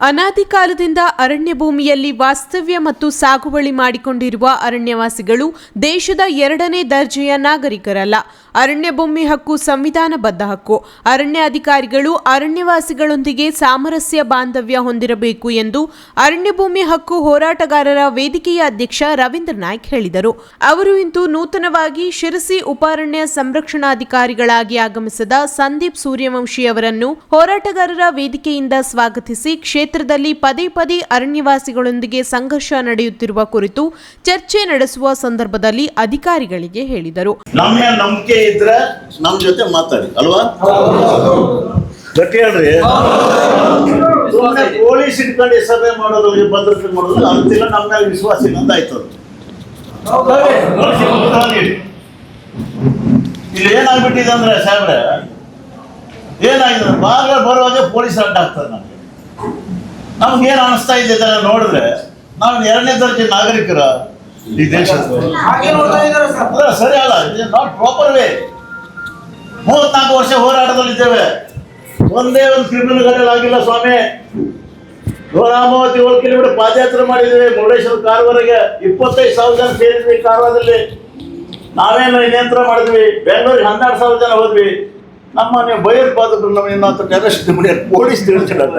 ಅನಾದಿ ಕಾಲದಿಂದ ಅರಣ್ಯ ಭೂಮಿಯಲ್ಲಿ ವಾಸ್ತವ್ಯ ಮತ್ತು ಸಾಗುವಳಿ ಮಾಡಿಕೊಂಡಿರುವ ಅರಣ್ಯವಾಸಿಗಳು ದೇಶದ ಎರಡನೇ ದರ್ಜೆಯ ನಾಗರಿಕರಲ್ಲ. ಅರಣ್ಯ ಭೂಮಿ ಹಕ್ಕು ಸಂವಿಧಾನಬದ್ಧ ಹಕ್ಕು. ಅರಣ್ಯ ಅಧಿಕಾರಿಗಳು ಅರಣ್ಯವಾಸಿಗಳೊಂದಿಗೆ ಸಾಮರಸ್ಯ ಬಾಂಧವ್ಯ ಹೊಂದಿರಬೇಕು ಎಂದು ಅರಣ್ಯ ಭೂಮಿ ಹಕ್ಕು ಹೋರಾಟಗಾರರ ವೇದಿಕೆಯ ಅಧ್ಯಕ್ಷ ರವೀಂದ್ರ ನಾಯ್ಕ್ ಹೇಳಿದರು. ಅವರು ಇಂದು ನೂತನವಾಗಿ ಶಿರಸಿ ಉಪಾರಣ್ಯ ಸಂರಕ್ಷಣಾಧಿಕಾರಿಗಳಾಗಿ ಆಗಮಿಸಿದ ಸಂದೀಪ್ ಸೂರ್ಯವಂಶಿ ಅವರನ್ನು ಹೋರಾಟಗಾರರ ವೇದಿಕೆಯಿಂದ ಸ್ವಾಗತಿಸಿ ಕ್ಷೇತ್ರದಲ್ಲಿ ಪದೇ ಪದೇ ಅರಣ್ಯವಾಸಿಗಳೊಂದಿಗೆ ಸಂಘರ್ಷ ನಡೆಯುತ್ತಿರುವ ಕುರಿತು ಚರ್ಚೆ ನಡೆಸುವ ಸಂದರ್ಭದಲ್ಲಿ ಅಧಿಕಾರಿಗಳಿಗೆ ಹೇಳಿದರು. ನಮ್ಮ ನಂಬಿಕೆ ಇದ್ರೆ ನಮ್ ಜೊತೆ ಮಾತಾಡಿ, ಅಲ್ವಾ? ಗಟ್ಟಿ ಹೇಳ್ರಿ. ಪೊಲೀಸ್ ಇಟ್ಕೊಂಡು ಸಭೆ ಮಾಡೋದು ಭದ್ರತೆ ಮಾಡೋದು, ಅಂತಿಲ್ಲ, ನಮ್ಮ ವಿಶ್ವಾಸ ಇಲ್ಲ ಅಂತ ಆಯ್ತು ಇಲ್ಲಿ ಏನಾಗ್ಬಿಟ್ಟಿದೆ ಅಂದ್ರೆ ಸಾಹೇಬ್ರೆ, ಏನಾಗಿದೆ ಬಾಗ ಬರುವಾಗ ಪೊಲೀಸ್ ಅಡ್ಡ ಆಗ್ತದೆ ನಮ್ಗೆ. ನಮ್ಗೆ ಏನ್ ಅನಿಸ್ತಾ ಇದೆ ಇದನ್ನ ನೋಡಿದ್ರೆ ನಾವು ಎರಡನೇ ದರ್ಜೆ ನಾಗರಿಕರ ಈ ಅಲ್ಲ ಸರಿ ಅಲ್ಲ ನಾಟ್ ಪ್ರಾಪರ್ ವೇ ಮೂವತ್ನಾಲ್ಕು ವರ್ಷ ಹೋರಾಟದಲ್ಲಿದ್ದೇವೆ ಒಂದೇ ಒಂದು ಕ್ರಿಮಿನಲ್ ಗಡಲ್ ಆಗಿಲ್ಲ ಸ್ವಾಮಿ. ನೂರ ಮೂವತ್ತೇಳು ಕಿಲೋಮೀಟರ್ ಪಾದಯಾತ್ರೆ ಮಾಡಿದ್ವಿ ಮುರುಡೇಶ್ವರ ಕಾರವಾರಿಗೆ ಇಪ್ಪತ್ತೈದು ಸಾವಿರ ಜನ ಸೇರಿದ್ವಿ ಕಾರವಾರದಲ್ಲಿ. ನಾವೇನು ನಿಯಂತ್ರಣ ಮಾಡಿದ್ವಿ. ಬೆಂಗಳೂರಿಗೆ ಹನ್ನೆರಡು ಸಾವಿರ ಜನ ಹೋದ್ವಿ. ನಮ್ಮ ಭಯೋತ್ಪಾದಕರು ನಮ್ಮ ಏನಾದ್ರು ಟೆರರಿಸ್ಟ್ ಮನೆ. ಪೊಲೀಸ್ ಅಂತ ಹೀಗೆ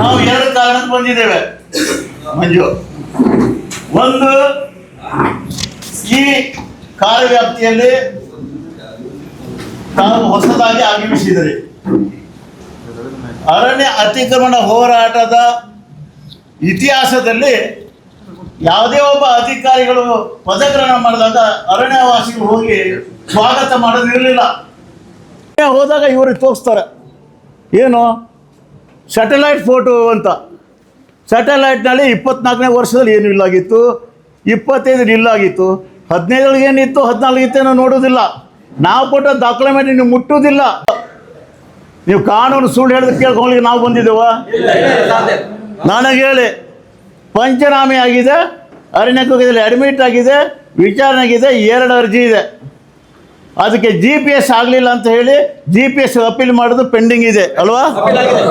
ನಾವು ಎರಡು ಕಾರಣಕ್ಕೆ ಬಂದಿದ್ದೇವೆ. ಮಂಜು, ಒಂದು, ಈ ಕಾರ್ಯವ್ಯಾಪ್ತಿಯಲ್ಲಿ ತಾವು ಹೊಸದಾಗಿ ಆಗಮಿಸಿದರೆ ಅರಣ್ಯ ಅತಿಕ್ರಮಣ ಹೋರಾಟದ ಇತಿಹಾಸದಲ್ಲಿ ಯಾವುದೇ ಒಬ್ಬ ಅಧಿಕಾರಿಗಳು ಪದಗ್ರಹಣ ಮಾಡಿದಾಗ ಅರಣ್ಯವಾಸಿಗಳು ಹೋಗಿ ಸ್ವಾಗತ ಮಾಡೋದಿರಲಿಲ್ಲ ಹೋದಾಗ ಇವ್ರಿಗೆ ತೋರಿಸ್ತಾರೆ. ಏನು? ಸ್ಯಾಟಲೈಟ್ ಫೋಟೋ ಅಂತ. ಸ್ಯಾಟಲೈಟ್ನಲ್ಲಿ ಇಪ್ಪತ್ನಾಲ್ಕನೇ ವರ್ಷದಲ್ಲಿ ಏನು ಇಲ್ಲಾಗಿತ್ತು? ಇಪ್ಪತ್ತೈದು ಇಲ್ಲಾಗಿತ್ತು. ಹದಿನೈದರೊಳಗೆ ಏನಿತ್ತು? ಹದಿನಾಲ್ಕು ಇತ್ತೇನೋ ನೋಡೋದಿಲ್ಲ. ನಾವು ಕೊಟ್ಟ ಮೇಲೆ ನೀವು ಮುಟ್ಟುವುದಿಲ್ಲ ನೀವು ಕಾನೂನು ಸುಳ್ಳು ಹೇಳಿದ್ರೆ ಕೇಳ್ಕೊಳ್ಳಿಕ್ಕೆ ನಾವು ಬಂದಿದ್ದೇವ? ನನಗೆ ಹೇಳಿ ಪಂಚನಾಮೆ ಆಗಿದೆ. ಅರಣ್ಯಕ್ಕೆ ಅಡ್ಮಿಟ್ ಆಗಿದೆ ವಿಚಾರಣೆ ಆಗಿದೆ ಎರಡು ಅರ್ಜಿ ಇದೆ. ಅದಕ್ಕೆ ಜಿ ಪಿ ಎಸ್ ಆಗಲಿಲ್ಲ ಅಂತ ಹೇಳಿ ಜಿ ಪಿ ಎಸ್ ಅಪೀಲ್ ಮಾಡೋದು ಪೆಂಡಿಂಗ್ ಇದೆ ಅಲ್ವಾ?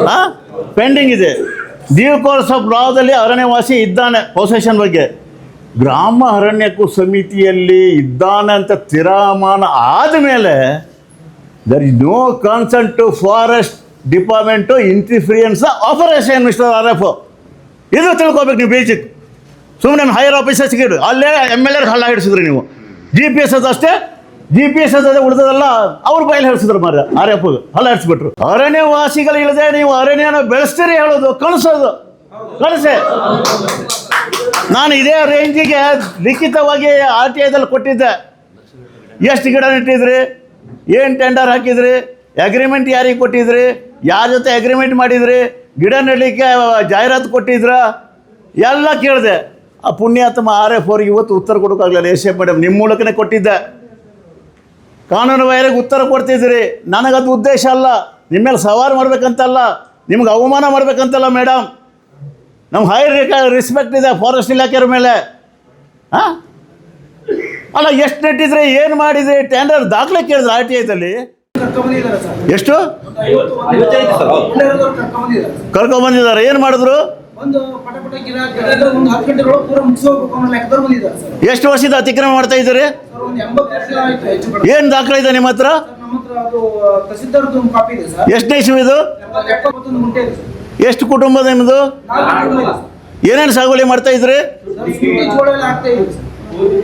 ಹಾಂ ಪೆಂಡಿಂಗ್ ಇದೆ. ಡ್ಯೂ ಕೋರ್ಸ್ ಆಫ್ ಲಾದಲ್ಲಿ ಅರಣ್ಯವಾಸಿ ಇದ್ದಾನೆ ಪೊಸೆಷನ್ ಬಗ್ಗೆ. ಗ್ರಾಮ ಅರಣ್ಯಕ್ಕೂ ಸಮಿತಿಯಲ್ಲಿ ಇದ್ದಾನೆ ಅಂತ ತಿರಮಾನ ಆದಮೇಲೆ there is no concern to forest department interference operation mister R F ಇದು ತಿಳ್ಕೊಬೇಕು ನೀವು ಬೇಸಿಕ್ ಸುಮ್ಮನೆ ಹೈಯರ್ ಆಫೀಸರ್ಸ್ಗೆ ಇಡು ಅಲ್ಲೇ ಎಂ ಎಲ್ ಎರ್ ಹಳ್ಳ ಹಿಡಿಸಿದ್ರಿ ನೀವು. ಜಿ ಪಿ ಎಸ್ ಅಷ್ಟೇ. ಜಿ ಪಿ ಎಸ್ ಅದೇ ಉಳಿದದಲ್ಲ ಅವ್ರ ಬಯಲು ಹಿಡಿಸಿದ್ರು ಮಾರ ಆರ್ ಎಫ್ ಹಲ್ಲ ಹಿಡಿಸ್ಬಿಟ್ರು. ಅರಣ್ಯವಾಸಿಗಳು ಇಲ್ಲದೆ ನೀವು ಅರಣ್ಯನ ಬೆಳೆಸ್ತೀರಿ ಹೇಳೋದು, ಕಳಿಸೋದು. ಕಳಿಸೆ. ನಾನು ಇದೇ ರೇಂಜಿಗೆ ಲಿಖಿತವಾಗಿ ಆರ್ ಟಿ ಐದಲ್ಲಿ ಕೊಟ್ಟಿದ್ದೆ. ಎಷ್ಟು ಗಿಡ ನೆಟ್ಟಿದ್ರಿ? ಏನು ಟೆಂಡರ್ ಹಾಕಿದ್ರಿ? ಅಗ್ರಿಮೆಂಟ್ ಯಾರಿಗೆ ಕೊಟ್ಟಿದ್ರಿ? ಯಾರ ಜೊತೆ ಅಗ್ರಿಮೆಂಟ್ ಮಾಡಿದ್ರಿ? ಗಿಡ ನೆಡಲಿಕ್ಕೆ ಜಾಹೀರಾತು ಕೊಟ್ಟಿದ್ರ? ಎಲ್ಲ ಕೇಳಿದೆ. ಆ ಪುಣ್ಯಾತ್ಮ ಆರ್ ಎಫ್ ಅವ್ರಿಗೆ ಇವತ್ತು ಉತ್ತರ ಕೊಡೋಕ್ಕಾಗಲಿಲ್ಲ ಎಸ್ ಎಫ್ ಮೇಡಮ್ ನಿಮ್ಮ ಮೂಲಕನೇ ಕೊಟ್ಟಿದ್ದೆ. ಕಾನೂನು ಬಾಹಿರಿಗೆ ಉತ್ತರ ಕೊಡ್ತಿದ್ದೀರಿ. ನನಗದು ಉದ್ದೇಶ ಅಲ್ಲ. ನಿಮ್ಮ ಮೇಲೆ ಸವಾರು ಮಾಡಬೇಕಂತಲ್ಲ. ನಿಮ್ಗೆ ಅವಮಾನ ಮಾಡಬೇಕಂತಲ್ಲ ಮೇಡಮ್. ನಮ್ಮ ಹೈ ರೆಸ್ಪೆಕ್ಟ್ ಇದೆ ಫಾರೆಸ್ಟ್ ಇಲಾಖೆಯವ್ರ ಮೇಲೆ. ಹಾಂ? ಅಲ್ಲ ಎಷ್ಟು ನೆಟ್ಟಿದ್ರೆ ಏನು ಮಾಡಿದ್ರಿ ಟೆಂಡರ್ ದಾಖಲೆ ಕೇಳಿದ್ರೆ ಆರ್ ಟಿ ಐದಲ್ಲಿ ಎಷ್ಟು ಕರ್ಕೊಂಬಂದಿದ್ದಾರೆ ಏನು ಮಾಡಿದ್ರು? ಒಂದು ಎಷ್ಟು ವರ್ಷದ ಅತಿಕ್ರಮ ಮಾಡ್ತಾ ಇದ್ದೀರಿ? ಏನ್ ದಾಖಲೆ ಇದೆ ನಿಮ್ಮ ಹತ್ರ? ಎಷ್ಟು ಕಾಪಿ ಇದೆ ಎಷ್ಟನೇ ಎಷ್ಟು ಕುಟುಂಬ ನಿಮ್ಮದು ಇದೆ ಏನೇನು ಸಾಗುವಳಿ ಮಾಡ್ತಾ ಇದ್ರಿ?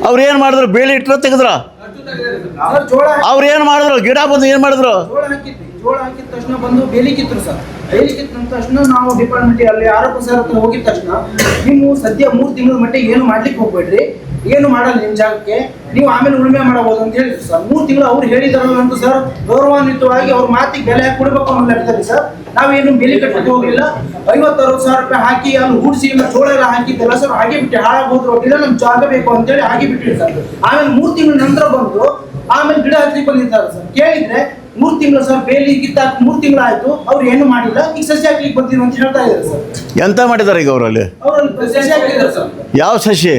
ಅವ್ರು ಏನು ಮಾಡಿದ್ರು? ಬೇಲಿ ಇಟ್ಟರು ತೆಗೆದ್ರ? ಅವ್ರು ಏನು ಮಾಡಿದ್ರು? ಗಿಡ ಬಂದು ಏನು ಮಾಡಿದ್ರು? ಜೋಳ ಹಾಕಿದ ತಕ್ಷಣ ಬಂದು ಬೇಲಿ ಕಿತ್ತರು ಸರ್. ಬೇಲಿ ಕಿತ್ತ ತಕ್ಷಣ ನಾವು ಡಿಪಾರ್ಟ್ಮೆಂಟ್ ಅಲ್ಲಿ ಆರೋಪ ಸರ್ ಹತ್ರ ಹೋಗಿದ ತಕ್ಷಣ ನೀವು ಸದ್ಯ ಮೂರು ತಿಂಗಳ ಮಟ್ಟಿಗೆ ಏನು ಮಾಡ್ಲಿಕ್ಕೆ ಹೋಗ್ಬೇಡ್ರಿ, ಏನು ಮಾಡಲ್ಲ ನಿಮ್ಮ ಜಾಗಕ್ಕೆ, ನೀವು ಆಮೇಲೆ ಉಳುಮೆ ಮಾಡಬಹುದು ಅಂತ ಹೇಳಿದ್ರು ಸರ್. ಮೂರು ತಿಂಗಳು ಅವ್ರು ಹೇಳಿದಾರಲ್ಲ ಅಂತ ಸರ್, ಗೌರವಾನ್ವಿತವಾಗಿ ಅವ್ರ ಮಾತಿಗೆ ಬೆಲೆ ಹಾಕಿ ಕೊಡ್ಬೇಕು ಲೆಕ್ಕದಲ್ಲಿ ಸರ್ ನಾವೇನು ಬೆಲೆ ಕಟ್ಟಕ್ಕೆ ಹೋಗಿಲ್ಲ. ಐವತ್ತು ಅರವತ್ತು ಸಾವಿರ ರೂಪಾಯಿ ಹಾಕಿ ಅಲ್ಲಿ ಹೂಡಿಸಿ ಜೋಳ ಎಲ್ಲ ಹಾಕಿದ್ದೆಲ್ಲ ಸರ್, ಹಾಗೆ ಬಿಟ್ಟು ಹಾಳಾಗೋದ್ರು ಇಲ್ಲ ನಮ್ಗೆ ಜಾಗ ಬೇಕು ಅಂತೇಳಿ ಹಾಗೆ ಬಿಟ್ಟಿರಿ ಸರ್. ಆಮೇಲೆ ಮೂರು ತಿಂಗಳ ನಂತರ ಬಂದು ಆಮೇಲೆ ಗಿಡ ಹಚ್ಚಲಿಕ್ಕೆ ಬಂದಿದ್ದಾರೆ ಸರ್. ಕೇಳಿದ್ರೆ ಮೂರು ತಿಂಗಳು ಸರ್ ಬೇಲಿ ಕಿತ್ತಾಕ್ ಮೂರು ತಿಂಗಳು ಆಯ್ತು ಅವ್ರು ಏನು ಮಾಡಿಲ್ಲ. ಈಗ ಸಸಿ ಹಾಕ್ಲಿಕ್ಕೆ ಬರ್ತೀನಿ ಅಂತ ಹೇಳ್ತಾ ಇದ್ದಾರೆ ಸರ್. ಎಂತ ಮಾಡಿದ್ದಾರೆ ಈಗ ಅವರಲ್ಲಿ? ಅವರಲ್ಲಿ ಸಸಿ ಹಾಕಿದ್ದಾರೆ ಸರ್. ಯಾವ ಸಸಿ?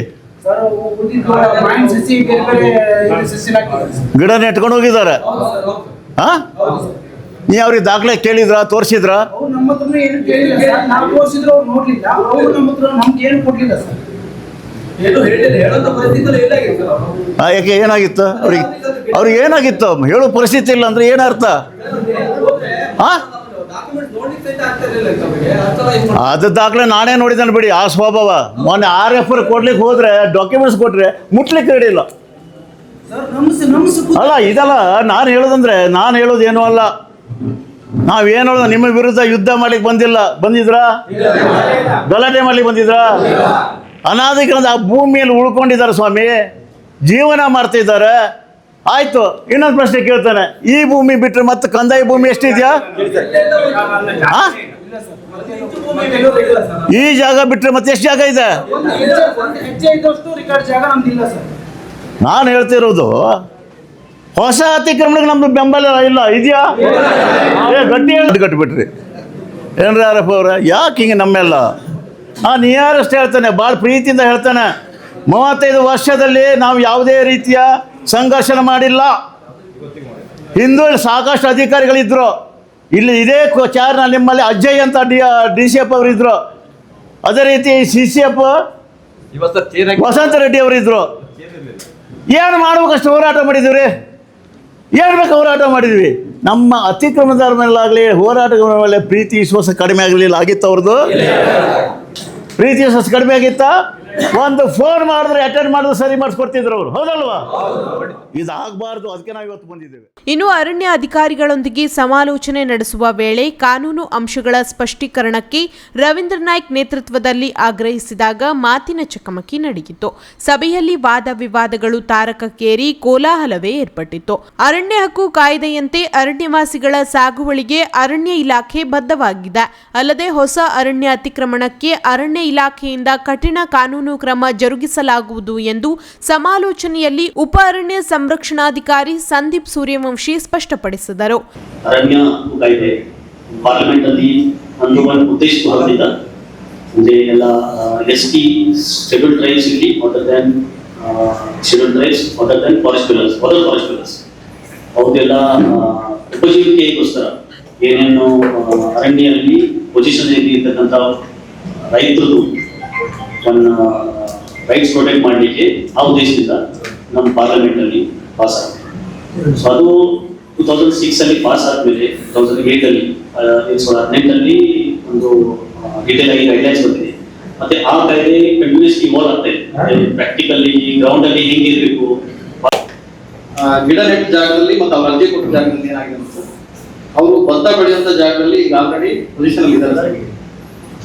ಸರ್ ಉಳಿದಿದ್ದು ಮಾವಿನ ಸಸಿ ಬೇರೆ ಬೇರೆ ಇದು ಸಸಿ ಹಾಕಿದ್ದಾರೆ ಸರ್. ಗಿಡ ನೆಟ್ಕೊಂಡು ಹೋಗಿದ್ದಾರೆ? ಹೌದು ಸರ್ ಹೌದು ಹಾಂ ನೀ ಅವ್ರಿಗೆ ದಾಖಲೆ ಕೇಳಿದ್ರಾ ತೋರಿಸಿದ್ರಾ? ಅವ್ರು ನಮ್ಮ ಹತ್ರನೂ ಏನು ಕೇಳಿಲ್ಲ ಸರ್. ನಾವು ತೋರಿಸಿದ್ರು ಅವ್ರು ನೋಡ್ಲಿಲ್ಲ. ಅವ್ರು ನಮ್ಮ ಹತ್ರ ನಮ್ಗೆ ಏನು ಕೊಡ್ಲಿಲ್ಲ ಸರ್. ಏನು ಹೇಳಿಲ್ಲ. ಹೇಳೋಂಥ ಪರಿಸ್ಥಿತಿಯಲ್ಲಿ ಇಲ್ಲಾಗಿದೆ ಸರ್ ಅವರು. ಆ, ಯಾಕೆ ಏನಾಗಿತ್ತು ಅವ್ರಿಗೆ? ಅವ್ರಿಗೆ ಏನಾಗಿತ್ತು? ಹೇಳೋ ಪರಿಸ್ಥಿತಿ ಇಲ್ಲ ಅಂದ್ರೆ ಏನರ್ಥ ಹಾ? ಅದು ದಾಖಲೆ ನಾನೇ ನೋಡಿದ್ದಾನೆ ಬಿಡಿ, ಆ ಸ್ವಭಾವ. ಮೊನ್ನೆ ಆರ್ ಎಫ್ ಕೊಡ್ಲಿಕ್ಕೆ ಹೋದ್ರೆ ಡಾಕ್ಯುಮೆಂಟ್ಸ್ ಕೊಟ್ರೆ ಮುಟ್ಲಿಕ್ಕೆ ರೆಡಿಲ್ಲ ಅಲ್ಲ, ಇದಲ್ಲ ನಾನು ಹೇಳೋದಂದ್ರೆ, ನಾನು ಹೇಳೋದು ಏನು ಅಲ್ಲ. ನಾವೇನು ಹೇಳೋದು? ನಿಮ್ಮ ವಿರುದ್ಧ ಯುದ್ಧ ಮಾಡ್ಲಿಕ್ಕೆ ಬಂದಿಲ್ಲ. ಬಂದಿದ್ರಾ? ಗಲಾಟೆ ಮಾಡ್ಲಿಕ್ಕೆ ಬಂದಿದ್ರಾ? ಅನಾದಿಕ ಆ ಭೂಮಿಯಲ್ಲಿ ಉಳ್ಕೊಂಡಿದ್ದಾರೆ ಸ್ವಾಮಿ. ಜೀವನ ಮಾಡ್ತಿದ್ದಾರೆ. ಆಯ್ತು, ಇನ್ನೊಂದು ಪ್ರಶ್ನೆ ಕೇಳ್ತಾನೆ. ಈ ಭೂಮಿ ಬಿಟ್ಟರೆ ಮತ್ತೆ ಕಂದಾಯ ಭೂಮಿ ಎಷ್ಟಿದೆಯಾ? ಈ ಜಾಗ ಬಿಟ್ಟರೆ ಮತ್ತೆ ಎಷ್ಟು ಜಾಗ ಇದೆ? ನಾನು ಹೇಳ್ತಿರೋದು, ಹೊಸ ಅತಿಕ್ರಮಣಕ್ಕೆ ನಮ್ದು ಬೆಂಬಲ ಇಲ್ಲ, ಇದೆಯಾ? ಏ, ಗಟ್ಟಿ ಹೇಳಿ. ಕಟ್ಬಿಟ್ರಿ. ಏನ್ರಿ ಯಾರಪ್ಪ ಅವ್ರ, ಯಾಕೆ ಹಿಂಗೆ ನಮ್ಮೆಲ್ಲ? ನಾನು ನಿಯರೆಸ್ಟ್ ಹೇಳ್ತಾನೆ? ಭಾಳ ಪ್ರೀತಿಯಿಂದ ಹೇಳ್ತಾನೆ. ಮೂವತ್ತೈದು ವರ್ಷದಲ್ಲಿ ನಾವು ಯಾವುದೇ ರೀತಿಯ ಸಂಘರ್ಷಣ ಮಾಡಿಲ್ಲ. ಹಿಂದೂ ಸಾಕಷ್ಟು ಅಧಿಕಾರಿಗಳಿದ್ರು. ಇಲ್ಲಿ ಇದೇ ಚಾರ್ನ ನಿಮ್ಮಲ್ಲಿ ಅಜ್ಜಯ್ ಅಂತ ಡಿ ಡಿ ಸಿ ಎಫ್ ಅವರಿದ್ರು. ಅದೇ ರೀತಿ C C F Vasantha Reddy ಅವರಿದ್ರು. ಏನು ಮಾಡ್ಬೇಕಷ್ಟು ಹೋರಾಟ ಮಾಡಿದ್ದೀವಿ ಏನು ಬೇಕು ಹೋರಾಟ ಮಾಡಿದ್ವಿ ನಮ್ಮ ಅತಿಕ್ರಮದವ್ರ ಮೇಲಾಗಲಿ ಹೋರಾಟಗಳ ಮೇಲೆ ಪ್ರೀತಿ ವಿಶ್ವಾಸ ಕಡಿಮೆ ಆಗಲಿಲ್ಲ ಆಗಿತ್ತು ಅವ್ರದ್ದು. ಪ್ರೀತಿ ವಿಶ್ವಾಸ ಕಡಿಮೆ ಆಗಿತ್ತಾ? ಒಂದು ಫೋನ್ ಮಾಡಿದ್ರೆ ಅಟೆಂಡ್ ಮಾಡಿದ್ರೆ ಸರಿ ಮಾಡಿಸ್ಕೊಡ್ತಿದ್ರು ಅವರು. ಹೌದಲ್ವಾ? ಇದಾಗಬಾರ್ದು. ಅದಕ್ಕೆ ನಾವು ಇವತ್ತು ಬಂದಿದ್ದೇವೆ. ಇನ್ನು ಅರಣ್ಯ ಅಧಿಕಾರಿಗಳೊಂದಿಗೆ ಸಮಾಲೋಚನೆ ನಡೆಸುವ ವೇಳೆ ಕಾನೂನು ಅಂಶಗಳ ಸ್ಪಷ್ಟೀಕರಣಕ್ಕೆ ರವೀಂದ್ರ ನಾಯ್ಕ್ ನೇತೃತ್ವದಲ್ಲಿ ಆಗ್ರಹಿಸಿದಾಗ ಮಾತಿನ ಚಕಮಕಿ ನಡೆಯಿತು. ಸಭೆಯಲ್ಲಿ ವಾದ ವಿವಾದಗಳು ತಾರಕಕ್ಕೇರಿ ಕೋಲಾಹಲವೇ ಏರ್ಪಟ್ಟಿತ್ತು. ಅರಣ್ಯ ಹಕ್ಕು ಕಾಯ್ದೆಯಂತೆ ಅರಣ್ಯವಾಸಿಗಳ ಸಾಗುವಳಿಗೆ ಅರಣ್ಯ ಇಲಾಖೆ ಬದ್ಧವಾಗಿದೆ. ಅಲ್ಲದೆ ಹೊಸ ಅರಣ್ಯ ಅತಿಕ್ರಮಣಕ್ಕೆ ಅರಣ್ಯ ಇಲಾಖೆಯಿಂದ ಕಠಿಣ ಕಾನೂನು ಕ್ರಮ ಜರುಗಿಸಲಾಗುವುದು ಎಂದು ಸಮಾಲೋಚನೆಯಲ್ಲಿ ಉಪ ಅರಣ್ಯ ಸಂರಕ್ಷಣಾಧಿಕಾರಿ ಸಂದೀಪ್ ಸೂರ್ಯವಂಶಿ ಸ್ಪಷ್ಟಪಡಿಸಿದರು. ಅರಣ್ಯ ಕಾಯ್ದೆ ಪಾರ್ಲಿಮೆಂಟ್ ಅಲ್ಲಿ ಉಪಜೀವಿಕೆಗೋಸ್ಕರ ಏನೇನು ಅರಣ್ಯದಲ್ಲಿ ಪೊಸಿಷನ್ ಇರ್ತಕ್ಕಂಥ ರೈತರದು ಒಂದು ರೈಟ್ಸ್ ಪ್ರೊಟೆಕ್ಟ್ ಮಾಡಲಿಕ್ಕೆ ಆ ಉದ್ದೇಶದಿಂದ ನಮ್ಮ ಪಾರ್ಲಿಮೆಂಟ್ ಅಲ್ಲಿ ಪಾಸ್ ಆಗಿದೆ ಸೊ ಅದು ಟೂ ತೌಸಂಡ್ ಸಿಕ್ಸ್ ಅಲ್ಲಿ ಪಾಸ್ ಆದ್ಮೇಲೆ ಟೂ ತೌಸಂಡ್ ಏಟ್ ಅಲ್ಲಿ ಆ, ಎರಡ್ ಸಾವಿರದ ಹದಿನೆಂಟಲ್ಲಿ ಒಂದು ಡೀಟೇಲ್ ಆಗಿ ಗೈಡ್ಲೈನ್ಸ್ ಬಂದಿದೆ. ಮತ್ತೆ ಆ ಕಾಯ್ದೆ ಕಂಟಿನ್ಯೂಸ್ ಇವಾಲ್ವ್ ಆಗ್ತಾ ಇದೆ. ಪ್ರಾಕ್ಟಿಕಲಿ ಗ್ರೌಂಡ್ ಅಲ್ಲಿ ಹೆಂಗಿರ್ಬೇಕು ಗಿಡ ನೆಟ್ಟ ಜಾಗದಲ್ಲಿ ಮತ್ತು ಅವ್ರ ಅರ್ಜಿ ಕೊಟ್ಟ ಜಾಗದಲ್ಲಿ ಏನಾಗಿದೆ ಅಂತ ಅವರು ಭತ್ತ ಬೆಳೆಯುವಂತ ಜಾಗದಲ್ಲಿ ಈಗ ಆಲ್ರೆಡಿ ಪೊಸಿಷನ್ ಅಲ್ಲಿ ಇದ್ದಾರೆ.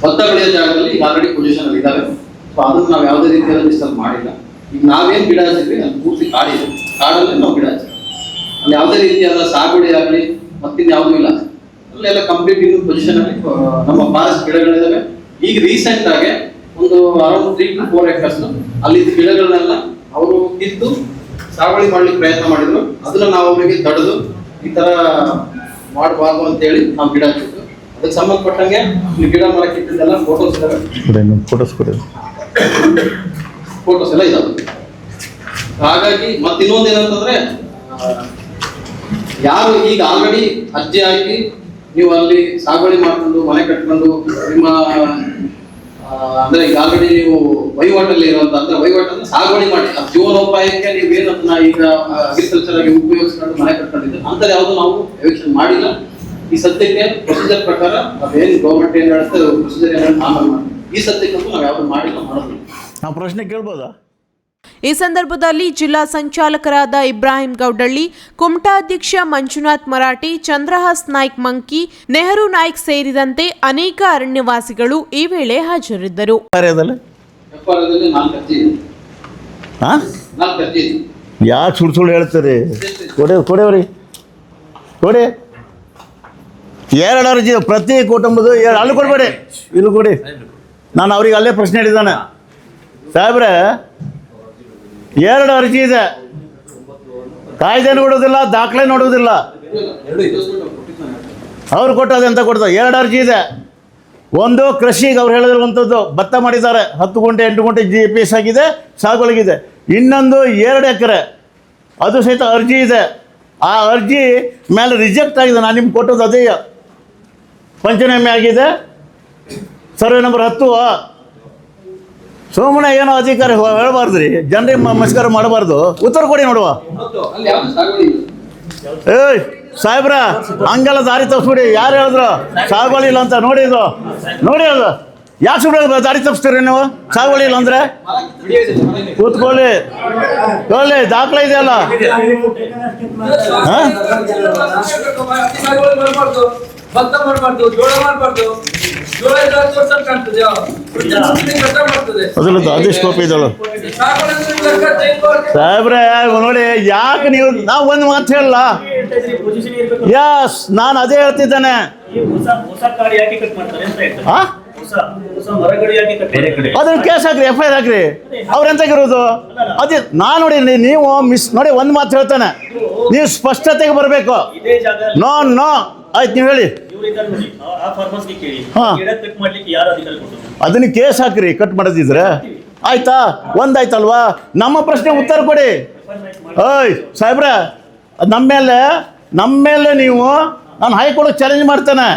ಭತ್ತ ಬೆಳೆಯೋ ಜಾಗದಲ್ಲಿ ಈಗ ಆಲ್ರೆಡಿ ಪೊಸಿಷನ್ ಅಲ್ಲಿ ಇದ್ದಾರೆ. ಸೊ ಅದನ್ನು ನಾವು ಯಾವುದೇ ರೀತಿಯಾದ ಡಿಸ್ಟರ್ಬ್ ಮಾಡಿಲ್ಲ. ಈಗ ನಾವೇನು ಗಿಡ ಹಚ್ಚಿದ್ವಿ ಅಲ್ಲಿ ಪೂರ್ತಿ ಕಾಡಿದೆ. ಕಾಡಲ್ಲಿ ನಾವು ಗಿಡ ಹಚ್ಚಿದ್ವಿ. ಅಲ್ಲಿ ಯಾವುದೇ ರೀತಿಯಾದ ಸಾಗುಡಿ ಆಗಲಿ, ಮತ್ತಿನ್ ಯಾವುದೂ ಇಲ್ಲ. ಅಲ್ಲೆಲ್ಲ ಕಂಪ್ಲೀಟ್ ಇನ್ನು ಪೊಸಿಷನ್ ಅಲ್ಲಿ ನಮ್ಮ ಫಾರೆಸ್ಟ್ ಗಿಡಗಳಿದ್ದಾವೆ ಈಗ ರೀಸೆಂಟ್ ಆಗಿ ಒಂದು around three to four acres ಅಲ್ಲಿ ಗಿಡಗಳನ್ನೆಲ್ಲ ಅವರು ಕಿತ್ತು ಸಾಗುವಳಿ ಮಾಡ್ಲಿಕ್ಕೆ ಪ್ರಯತ್ನ ಮಾಡಿದ್ರು. ಅದನ್ನ ನಾವು ಅವರಿಗೆ ತಡೆದು ಈ ತರ ಮಾಡಬಾರ್ದು ಅಂತ ಹೇಳಿ ನಾವು ಗಿಡ ಹಚ್ಚಿದ್ದು ಅದಕ್ಕೆ ಸಂಬಂಧಪಟ್ಟಂಗೆ ಗಿಡ ಮರ ಕಿತ್ತಿದ್ದೆಲ್ಲ ಫೋಟೋಸ್ ಇದಾವೆ. ಫೋಟೋಸ್ ಕೊಡಿ. ಫೋಟೋಸ್ ಎಲ್ಲ ಇದಾವೆ. ಹಾಗಾಗಿ ಮತ್ತೆ ಇನ್ನೊಂದು ಏನಂತಂದ್ರೆ, ಯಾರು ಈಗ ಆಲ್ರೆಡಿ ಅರ್ಜಿ ಆಗಿ ನೀವು ಅಲ್ಲಿ ಸಾಗುವಳಿ ಮಾಡ್ಕೊಂಡು, ಮನೆ ಕಟ್ಕೊಂಡು, ನಿಮ್ಮ ಅಂದ್ರೆ ಈಗ ಆಲ್ರೆಡಿ ನೀವು ವಹಿವಾಟಲ್ಲಿ ಇರುವಂತ, ಅಂದ್ರೆ ವಹಿವಾಟು ಅಂದ್ರೆ ಸಾಗುವಳಿ ಮಾಡಿ, ಆ ಜೀವನೋಪಾಯಕ್ಕೆ ನೀವು ಏನನ್ನ ಈಗ ಅಗ್ರಿಕಲ್ಚರ್ ಆಗಿ ಉಪಯೋಗಿಸ್ಕೊಂಡು ಮನೆ ಕಟ್ಕೊಂಡಿದ್ರೆ ಅಂತ ಯಾವುದು ನಾವು ಎವಿಕ್ಷನ್ ಮಾಡಿಲ್ಲ. ಈ ಸದ್ಯಕ್ಕೆ ಪ್ರೊಸೀಜರ್ ಪ್ರಕಾರ ಅದೇನು ಗೌರ್ಮೆಂಟ್ ಏನ್ ಹೇಳುತ್ತೆ ಪ್ರೊಸೀಜರ್ ಏನಾದ್ರು ಆಮೇಲೆ ಈ ಸದ್ಯಕ್ಕಂತೂ ನಾವು ಯಾವುದು ಮಾಡಿಲ್ಲ ಮಾಡೋದಿಲ್ಲ. ನಾವು ಪ್ರಶ್ನೆ ಕೇಳ್ಬೋದಾ? ಈ ಸಂದರ್ಭದಲ್ಲಿ ಜಿಲ್ಲಾ ಸಂಚಾಲಕರಾದ ಇಬ್ರಾಹಿಂ ಗೌಡಳ್ಳಿ ಕುಮಟಾ ಅಧ್ಯಕ್ಷ ಮಂಜುನಾಥ್ ಮರಾಠಿ ಚಂದ್ರಹಾಸ್ ನಾಯ್ಕ್ ಮಂಕಿ ನೆಹರು ನಾಯ್ಕ್ ಸೇರಿದಂತೆ ಅನೇಕ ಅರಣ್ಯವಾಸಿಗಳು ಈ ವೇಳೆ ಹಾಜರಿದ್ದರು. ಯಾಕೆ ಸುಳ್ಳು ಸುಳ್ಳು ಹೇಳ್ತೀರಿ? ಕೊಡಿ ಕೊಡಿವ್ರಿ ಕೊಡಿ. ಎರಡು ಪ್ರತಿ ಕುಟುಂಬದ ಅಲ್ಲಿ ಕೊಡಬೇಡಿ. ಇಲ್ಲಿ ಕೊಡಿ. ನಾನು ಅವ್ರಿಗೆ ಅಲ್ಲೇ ಪ್ರಶ್ನೆ ಹೇಳಿದ್ದಾನೆ. ಸಾಹೇಬ್ರೆ, ಎರಡು ಅರ್ಜಿ ಇದೆ. ಕಾಯ್ದೆ ನೋಡೋದಿಲ್ಲ ದಾಖಲೆ ನೋಡೋದಿಲ್ಲ. ಅವ್ರು ಕೊಟ್ಟದೆ ಅಂತ ಕೊಡ್ತಾರೆ? ಎರಡು ಅರ್ಜಿ ಇದೆ. ಒಂದು ಕೃಷಿಗೆ ಅವ್ರು ಹೇಳಿರುವಂಥದ್ದು ಭತ್ತ ಮಾಡಿದ್ದಾರೆ. ಹತ್ತು ಗಂಟೆ, ಎಂಟು ಗಂಟೆ ಜಿ ಪಿ ಎಸ್ ಆಗಿದೆ, ಸಾಗುವಳಿಗಿದೆ. ಇನ್ನೊಂದು ಎರಡು ಎಕರೆ. ಅದು ಸಹಿತ ಅರ್ಜಿ ಇದೆ. ಆ ಅರ್ಜಿ ಮೇಲೆ ರಿಜೆಕ್ಟ್ ಆಗಿದೆ. ನಾನು ನಿಮ್ಗೆ ಕೊಟ್ಟದ್ದು ಅದೇ. ಪಂಚನಾಮೆ ಆಗಿದೆ. ಸರ್ವೆ ನಂಬರ್ ಹತ್ತು. ಸುಮ್ಮನೆ ಏನೋ ಅಧಿಕಾರಿ ಹೇಳಬಾರ್ದು ರೀ ಜನರಿಗೆ ನಮಸ್ಕಾರ ಮಾಡಬಾರ್ದು. ಉತ್ತರ ಕೊಡಿ ನೋಡುವ. ಏಯ್, ಸಾಹೇಬ್ರ, ಹಂಗೆಲ್ಲ ದಾರಿ ತಪ್ಪಿಸ್ಬಿಡಿ ಯಾರು ಹೇಳಿದ್ರು? ಸಾಗುವಳಿ ಇಲ್ಲ ಅಂತ. ನೋಡಿ ನೋಡಿ ಅದು. ಯಾಕೆ ಸುಮ್ಮನೆ ದಾರಿ ತಪ್ಪಿಸ್ತೀರಿ ನೀವು? ಸಾಗುವಳಿ ಇಲ್ಲ ಅಂದ್ರೆ? ಕೂತ್ಕೊಳ್ಳಿಕೊಳ್ಳಿ ದಾಖಲೆ ಇದೆಯಲ್ಲ? ಹಾ? ಭತ್ತ ಮಾಡ್ಬಾರ್ದು ಜೋಳ ಮಾಡಬಾರ್ದು. ಜೋಳ ಇದ್ರೆ ಕಾಣ್ತದೆ ಕಷ್ಟ ಮಾಡ್ತದೆ ಅದರದ್ದು ಕಾಪಿ ಇದ್ದಾಳು. ಸಾಹೇಬ್ರೆ ನೋಡಿ ಯಾಕೆ ನೀವು ನಾವು ಒಂದು ಮಾತು ಹೇಳಲ್ಲ. ಯಸ್ ನಾನು ಅದೇ ಹೇಳ್ತಿದ್ದೇನೆ. ಅದನ್ನ ಕೇಸ್ ಹಾಕ್ರಿ ಎಫ್ ಐ ಆರ್ ಹಾಕ್ರಿ. ಅವ್ರು ಎಂತಾಗಿರೋದು ಅದೇ ನಾನು ನೋಡಿ ನೀವು ಮಿಸ್ ನೋಡಿ ಒಂದು ಮಾತು ಹೇಳ್ತಾನೆ. ನೀವು ಸ್ಪಷ್ಟತೆಗೆ ಬರಬೇಕು. ನೋ ನೋ ಆಯ್ತು ನೀವು ಹೇಳಿ. ಹಾಂ. ಅದನ್ನ ಕೇಸ್ ಹಾಕ್ರಿ ಕಟ್ ಮಾಡೋದಿದ್ರೆ. ಆಯ್ತಾ? ಒಂದಾಯ್ತಲ್ವಾ? ನಮ್ಮ ಪ್ರಶ್ನೆ ಉತ್ತರ ಕೊಡಿ. ಓಯ್ ಸಾಹೇಬ್ರ ನಮ್ಮ ಮೇಲೆ ನಮ್ಮ ಮೇಲೆ ನೀವು ನಾನು ಹೈಕೋರ್ಟ್ ಚಾಲೆಂಜ್ ಮಾಡ್ತೇನೆ.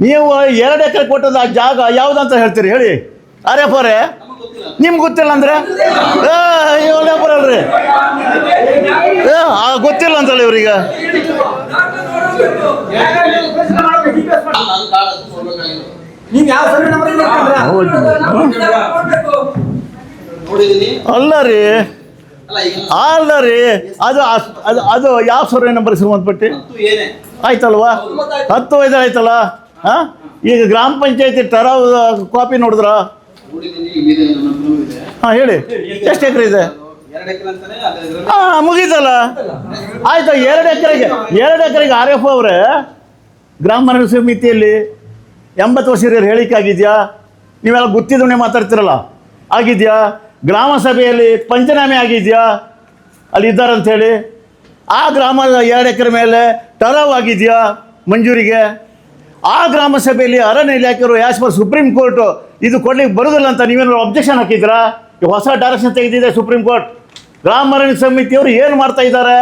ನೀವು ಎರಡು ಎಕರೆ ಕೊಟ್ಟದ ಆ ಜಾಗ ಯಾವುದಂತ ಹೇಳ್ತೀರಿ? ಹೇಳಿ. ಅರೆ ಪೋರೆ ನಿಮ್ಗೆ ಗೊತ್ತಿಲ್ಲ ಅಂದ್ರೆ? ಏ ಬರಲ್ರಿ ಏ ಆ, ಗೊತ್ತಿಲ್ಲ ಅಂತಲ್ಲ ಇವ್ರಿಗೆ. ಅಲ್ಲ, ಅದು ಕಾರಣ ಅದು ಕೊಡ್ಬೇಕಾಗಿಲ್ಲ. ನೀವ್ ಯಾವ ಸರ್ವೆ ನಂಬರ್ ನೋಡಿದೀನಿ. ಅಲ್ಲ ರೀ. ಅಲ್ಲ ರೀ. ಅದು ಅದು ಅದು ಯಾವ ಸರ್ವೆ ನಂಬರ್ ಸಂಬಂಧಪಟ್ಟು ಆಯ್ತಲ್ವ ಏನೇ. ಆಯ್ತಲ್ವಾ? ಹತ್ತು ಐದು ಆಯ್ತಲ್ಲ? ಹಾಂ? ಈಗ ಗ್ರಾಮ ಪಂಚಾಯತಿ ಟರಾವ್ ಕಾಪಿ ನೋಡಿದ್ರ? ಹಾಂ ಹೇಳಿ. ಎಷ್ಟು ಎಕರೆ ಇದೆ? ಹಾಂ ಮುಗೀತಲ್ಲ? ಆಯ್ತು, ಎರಡು ಎಕರೆಗೆ ಎರಡು ಎಕರೆಗೆ ಆರ್ ಎಫ್ ಅವರೇ, ಗ್ರಾಮ ಸಮಿತಿಯಲ್ಲಿ ಎಂಬತ್ತು ವರ್ಷ ಹಿರಿಯರು ಹೇಳಿಕೆ ಆಗಿದೆಯಾ? ನೀವೆಲ್ಲ ಗೊತ್ತಿದ್ದವನ್ನೇ ಮಾತಾಡ್ತಿರಲ್ಲ. ಆಗಿದೆಯಾ? ಗ್ರಾಮ ಸಭೆಯಲ್ಲಿ ಪಂಚನಾಮೆ ಆಗಿದೆಯಾ? ಅಲ್ಲಿ ಇದ್ದಾರಂಥೇಳಿ ಆ ಗ್ರಾಮ ಎರಡು ಎಕರೆ ಮೇಲೆ ಟರಾವ್ ಆಗಿದೆಯಾ ಮಂಜೂರಿಗೆ? ಆ ಗ್ರಾಮ ಸಭೆಯಲ್ಲಿ ಅರಣ್ಯ ಇಲಾಖೆಯವರು ಪರ್ ಸುಪ್ರೀಂ ಕೋರ್ಟು ಇದು ಕೊಡ್ಲಿಕ್ಕೆ ಬರೋದಿಲ್ಲ ಅಂತ ನೀವೇನಾದ್ರು ಅಬ್ಜೆಕ್ಷನ್ ಹಾಕಿದ್ರಾ? ಹೊಸ ಡೈರೆಕ್ಷನ್ ತೆಗೆದಿದೆ ಸುಪ್ರೀಂ ಕೋರ್ಟ್ ಗ್ರಾಮ ಅರಣ್ಯ ಸಮಿತಿಯವರು ಏನು ಮಾಡ್ತಾ ಇದ್ದಾರೆ?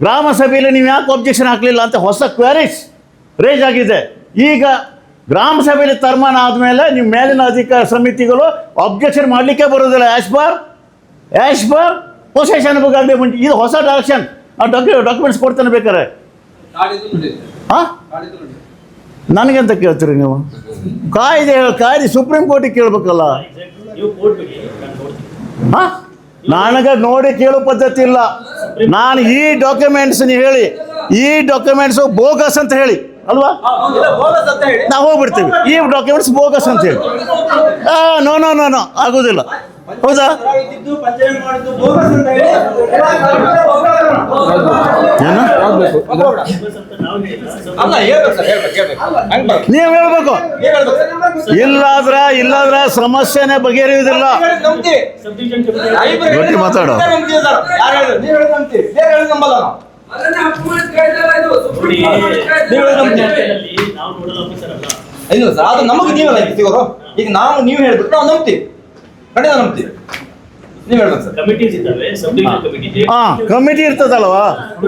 ಗ್ರಾಮ ಸಭೆಯಲ್ಲಿ ನೀವು ಯಾಕೆ ಒಬ್ಜೆಕ್ಷನ್ ಹಾಕಲಿಲ್ಲ ಅಂತ ಹೊಸ ಕ್ವಾರೀಸ್ ರೇಜ್ ಆಗಿದೆ. ಈಗ ಗ್ರಾಮ ಸಭೆಯಲ್ಲಿ ತೀರ್ಮಾನ ಆದಮೇಲೆ ನಿಮ್ಮ ಮೇಲಿನ ಅಧಿಕಾರ ಸಮಿತಿಗಳು ಅಬ್ಜೆಕ್ಷನ್ ಮಾಡಲಿಕ್ಕೆ ಬರೋದಿಲ್ಲ. As per as per possession ಬಗ್ಗೆ ಮುಂಚೆ. ಇದು ಹೊಸ ಡೈರೆಕ್ಷನ್ ಆ ಡಾಕ್ಯು ಡಾಕ್ಯುಮೆಂಟ್ಸ್ ಕೊಡ್ತಾನೆ ಬೇಕಾರೆ ಹಾಂ ನನಗೆಂತ ಕೇಳ್ತೀರಿ ನೀವು? ಕಾಯ್ದೆ ಕಾಯ್ದೆ ಸುಪ್ರೀಂ ಕೋರ್ಟಿಗೆ ಕೇಳಬೇಕಲ್ಲ. ಹಾ ನನಗೆ ನೋಡಿ ಕೇಳೋ ಪದ್ಧತಿ ಇಲ್ಲ. ನಾನು ಈ ಡಾಕ್ಯುಮೆಂಟ್ಸ್ ನೀವು ಹೇಳಿ, ಈ ಡಾಕ್ಯುಮೆಂಟ್ಸ್ ಬೋಗಸ್ ಅಂತ ಹೇಳಿ, ಅಲ್ವಾ? ನಾವು ಹೋಗ್ಬಿಡ್ತೀವಿ. ಈ ಡಾಕ್ಯುಮೆಂಟ್ಸ್ ಬೋಗಸ್ ಅಂತ ಹೇಳಿ. ನೋ ನೋ ನೋ ನೋ ಆಗೋದಿಲ್ಲ. ಹೌದಾ? ನಾವು ಹೇಳ್ಬೇಕು. ಇಲ್ಲಾದ್ರ ಇಲ್ಲಾದ್ರ ಸಮಸ್ಯೆನೆ ಬಗೆಹರಿಯುವುದಿಲ್ಲ. ಗಟ್ಟಿ ಮಾತಾಡು. ಇಲ್ಲ ಸರ್ ಅದು ನಮಗೆ ನೀವಲ್ಲ ಸಿಗೋರು ಈಗ ನಾವು ನೀವು ಹೇಳ್ಬಿಟ್ಟು ನಾವು ನಂಬ್ತೀವಿ. ಖಂಡಿತ ನಂಬ್ತೀವಿ ನೀವು ಹೇಳ್ಬೇಕು ಸರ್. ಕಮಿಟೀಸ್ ಇದ್ದಾವೆ ಸಬ್ ಡಿವಿಷನ್ ಕಮಿಟಿ ಹಾ ಕಮಿಟಿ ಇರ್ತದಲ್ವಾ?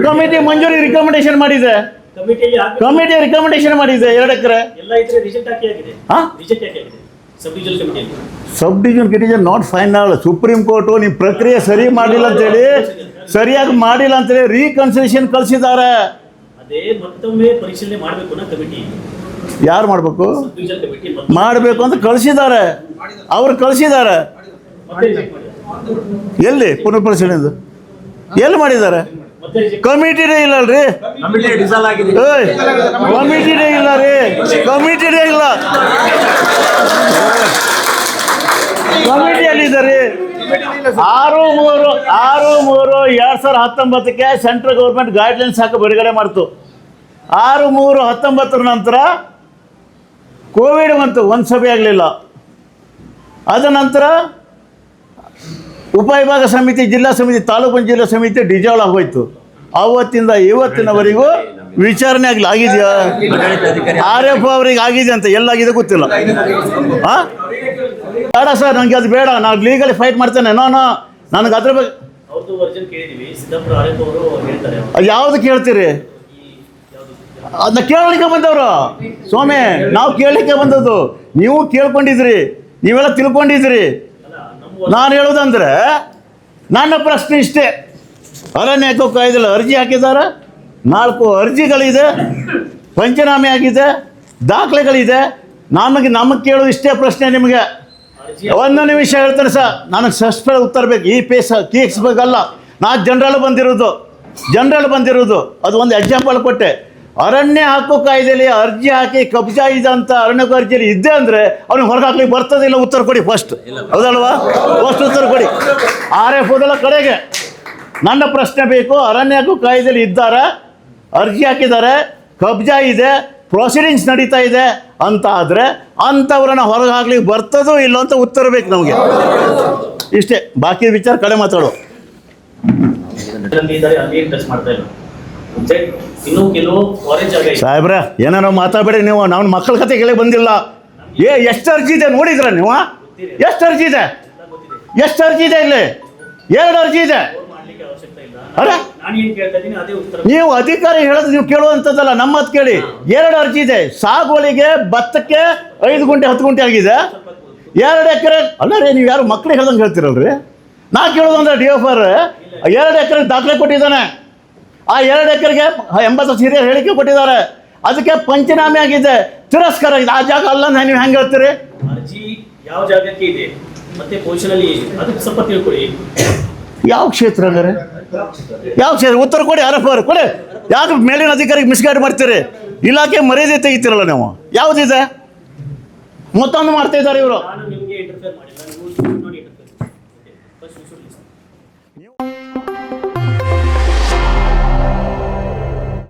ಕಮಿಟಿ ಮಂಜೂರಿ ರಿಕಮೆಂಡೇಶನ್ ಮಾಡಿದೆ. ಕಮಿಟಿಯಲ್ಲಿ ಕಮಿಟಿ ರಿಕಮೆಂಡೇಶನ್ ಮಾಡಿದೆ ಎರಡು ಎಕರೆ. ಎಲ್ಲ ಇದ್ರೆ ರಿಜೆಕ್ಟ್ ಹಾಕಿ ಆಗಿದೆ. ಹಾ? ರಿಜೆಕ್ಟ್ ಹಾಕಿ ಆಗಿದೆ ಸಬ್ ಡಿವಿಷನ್ ಕಮಿಟಿಯಲ್ಲಿ ಸಬ್ ಡಿವಿಷನ್ ಕಿಟಿಜನ್ ನಾಟ್ ಫೈನಲ್ ಸುಪ್ರೀಂ ಕೋರ್ಟು ನಿಮ್ಮ ಪ್ರಕ್ರಿಯೆ ಸರಿ ಮಾಡಿಲ್ಲ ಅಂತೇಳಿ ಸರಿಯಾಗಿ ಮಾಡಿಲ್ಲ ಅಂತೇಳಿ ರೀಕನ್ಸಿಲೇಷನ್ ಕಳಿಸಿದ್ದಾರೆ. ಅದೇ ಮತ್ತೊಮ್ಮೆ ಪರಿಶೀಲನೆ ಮಾಡಬೇಕು ಅನ್ನೋ ಕಮಿಟಿ ಯಾರು ಮಾಡಬೇಕು? ಮಾಡಬೇಕು ಅಂತ ಕಳಿಸಿದ್ದಾರೆ. ಅವ್ರು ಕಳಿಸಿದ್ದಾರೆ. ಎಲ್ಲಿ? ಪುನರ್ ಪರಿಶೀಲನೆ ಎಲ್ಲಿ ಮಾಡಿದ್ದಾರೆ? ಕಮಿಟಿನೇ ಇಲ್ಲ ಅಲ್ರಿ ಕಮಿಟಿನೇ ಇಲ್ಲ ರೀ. ಕಮಿಟಿನೇ ಇಲ್ಲ. ಕಮಿಟಿಯಲ್ಲಿದ್ದಾರೆ ಆರು ಮೂರು ಆರು ಮೂರು, ಎರಡ್ ಸಾವಿರದ ಹತ್ತೊಂಬತ್ತಕ್ಕೆ ಸೆಂಟ್ರಲ್ ಗೌರ್ಮೆಂಟ್ ಗೈಡ್ಲೈನ್ಸ್ ಹಾಕಿ ಬಿಡುಗಡೆ ಮಾಡ್ತು. ಆರು ಮೂರು ಹತ್ತೊಂಬತ್ತರ ನಂತರ ಕೋವಿಡ್ ಬಂತು ಒಂದು ಸಭೆ ಆಗಲಿಲ್ಲ. ಅದ ನಂತರ ಉಪವಿಭಾಗ ಸಮಿತಿ ಜಿಲ್ಲಾ ಸಮಿತಿ ತಾಲೂಕು ಜಿಲ್ಲಾ ಸಮಿತಿ ಡಿಜಾಲ್ವ್ ಆಗೋಯ್ತು. ಅವತ್ತಿಂದ ಇವತ್ತಿನವರೆಗೂ ವಿಚಾರಣೆ ಆಗಲಿ ಆಗಿದೆಯಾ? ಆರ್ ಎಫ್ ಅವ್ರಿಗೆ ಆಗಿದೆ ಅಂತ ಎಲ್ಲಾಗಿದೆ ಗೊತ್ತಿಲ್ಲ. ಹಾ ಬೇಡ ಸರ್ ನನಗೆ ಅದು ಬೇಡ ನಾನು ಲೀಗಲಿ ಫೈಟ್ ಮಾಡ್ತೇನೆ. ನೋ ನೋ ನನಗೆ ಅದ್ರ ಬಗ್ಗೆ ಯಾವ್ದು ವರ್ಜನ್ ಅದನ್ನ ಕೇಳಲಿಕ್ಕೆ ಬಂದವರು. ಸ್ವಾಮಿ, ನಾವು ಕೇಳಲಿಕ್ಕೆ ಬಂದದ್ದು. ನೀವು ಕೇಳ್ಕೊಂಡಿದ್ರಿ ನೀವೆಲ್ಲ ತಿಳ್ಕೊಂಡಿದ್ರಿ ನಾನು ಹೇಳೋದಂದ್ರೆ, ನನ್ನ ಪ್ರಶ್ನೆ ಇಷ್ಟೇ. ಅರಣ್ಯ ಹಕ್ಕು ಕಾಯ್ದೆಲ್ಲ ಅರ್ಜಿ ಹಾಕಿದ್ದಾರೆ. ನಾಲ್ಕು ಅರ್ಜಿಗಳಿದೆ. ಪಂಚನಾಮೆ ಆಗಿದೆ. ದಾಖಲೆಗಳಿದೆ. ನಮಗೆ ನಮಗೆ ಕೇಳೋದು ಇಷ್ಟೇ ಪ್ರಶ್ನೆ ನಿಮಗೆ. ಒಂದು ನಿಮಿಷ ಹೇಳ್ತೇನೆ ಸರ್. ನನಗೆ ಸಸ್ಪೆಂಡ್ ಉತ್ತರ ಬೇಕು. ಈ ಪೇಸ್ ಕೀಕ್ಸ್ಬೇಕಲ್ಲ ನಾ ಜನರಲ್ ಬಂದಿರೋದು. ಜನರಲ್ ಬಂದಿರೋದು. ಅದು ಒಂದು ಎಕ್ಸಾಂಪಲ್ ಕೊಟ್ಟೆ. ಅರಣ್ಯ ಹಕ್ಕು ಕಾಯ್ದೆಯಲ್ಲಿ ಅರ್ಜಿ ಹಾಕಿ ಕಬ್ಜಾ ಇದೆ ಅಂತ ಅರಣ್ಯಕ್ಕೂ ಅರ್ಜಿಯಲ್ಲಿ ಇದ್ದೆ ಅಂದರೆ ಅವ್ನಿಗೆ ಹೊರಗೆ ಹಾಕ್ಲಿಕ್ಕೆ ಬರ್ತದಿಲ್ಲ ಉತ್ತರ ಕೊಡಿ ಫಸ್ಟ್ ಹೌದಲ್ವಾ? ಫಸ್ಟ್ ಉತ್ತರ ಕೊಡಿ. ಆರ್ ಎಫ್ ಓದಲ್ಲ ಕಡೆಗೆ. ನನ್ನ ಪ್ರಶ್ನೆ ಬೇಕು, ಅರಣ್ಯ ಹಕ್ಕು ಕಾಯ್ದೆಯಲ್ಲಿ ಇದ್ದಾರೆ? ಅರ್ಜಿ ಹಾಕಿದ್ದಾರೆ ಕಬ್ಜಾ ಇದೆ ಪ್ರೊಸೀಡಿಂಗ್ಸ್ ನಡೀತಾ ಇದೆ ಅಂತ ಆದರೆ ಅಂಥವ್ರನ್ನ ಹೊರಗೆ ಹಾಕ್ಲಿಕ್ಕೆ ಬರ್ತದೋ ಇಲ್ಲೋ ಅಂತ ಉತ್ತರ ಬೇಕು ನಮಗೆ. ಇಷ್ಟೇ, ಬಾಕಿ ವಿಚಾರ ಕಡೆ ಮಾತಾಡು ಇನ್ನೂ ಸಾಹೇಬ್ರ, ಏನಾರ ಮಾತಾಡಬೇಡಿ ನೀವು. ನಾವು ಮಕ್ಕಳ ಕತೆ ಕೇಳಿ ಬಂದಿಲ್ಲ. ಏ, ಎಷ್ಟು ಅರ್ಜಿ ಇದೆ ನೋಡಿದ್ರ ನೀವು? ಎಷ್ಟು ಅರ್ಜಿ ಇದೆ? ಎಷ್ಟು ಅರ್ಜಿ ಇದೆ ಇಲ್ಲಿ? ಎರಡು ಅರ್ಜಿ ಇದೆ. ಉತ್ತರ ನೀವು ಅಧಿಕಾರಿ ಹೇಳೋದು ನೀವು ಕೇಳುವಂಥದ್ದಲ್ಲ, ನಮ್ಮ ಹತ್ತು ಕೇಳಿ. ಎರಡು ಅರ್ಜಿ ಇದೆ. ಸಾಗುವಳಿಗೆ ಭತ್ತಕ್ಕೆ ಐದು ಗುಂಟೆ, ಹತ್ತು ಗುಂಟೆ ಆಗಿದೆ. ಎರಡು ಎಕರೆ ಅಲ್ಲ ರೀ, ನೀವು ಯಾರು ಮಕ್ಳಿಗೆ ಹೇಳ್ದಂಗೆ ಹೇಳ್ತಿರಲ್ರಿ? ನಾ ಕೇಳೋದು ಅಂದ್ರೆ ಡಿ ಎಫ್ ಆರ್. ಎರಡು ಎಕರೆ ದಾಖಲೆ ಕೊಟ್ಟಿದ್ದಾನೆ. ಆ ಎರಡು ಎಕರೆಗೆ ಎಂಬತ್ತು ಸೀರಿಯಲ್ ಹೇಳಿಕೆ ಕೊಟ್ಟಿದ್ದಾರೆ. ಅದಕ್ಕೆ ಪಂಚನಾಮೆ ಆಗಿದೆ. ತಿರಸ್ಕಾರ ಆಗಿದೆ. ಆ ಜಾಗ ಅಲ್ಲ ನೀವು ಹೆಂಗೆ ಹೇಳ್ತೀರಿ? ಅರ್ಜಿ ಯಾವ ಜಾಗಕ್ಕೆ ಇದೆ? ಮತ್ತೆ ಪೊಸಿಷನ್ ಅಲ್ಲಿ ಇದೆ ಅದಕ್ಕೆ ಸ್ವಲ್ಪ ತಿಳ್ಕೊಳ್ಳಿ. ಯಾವ ಕ್ಷೇತ್ರ ಅಂದ್ರೆ ಯಾವ ಕ್ಷೇತ್ರ? ಉತ್ತರ ಕೊಡಿ ಆರ್ ಎಫ್ ಕೊಡಿ. ಯಾಕೆ ಮೇಲಿನ ಅಧಿಕಾರಿಗೆ ಮಿಸ್ಗೈಡ್ ಮಾಡ್ತೀರಿ? ಇಲಾಖೆ ಮರ್ಯಾದೆ ತೆಗಿತೀರಲ್ಲ ನೀವು? ಯಾವುದಿದೆ? ಮೊತ್ತವನ್ನು ಮಾಡ್ತಾ ಇದ್ದಾರೆ ಇವರು.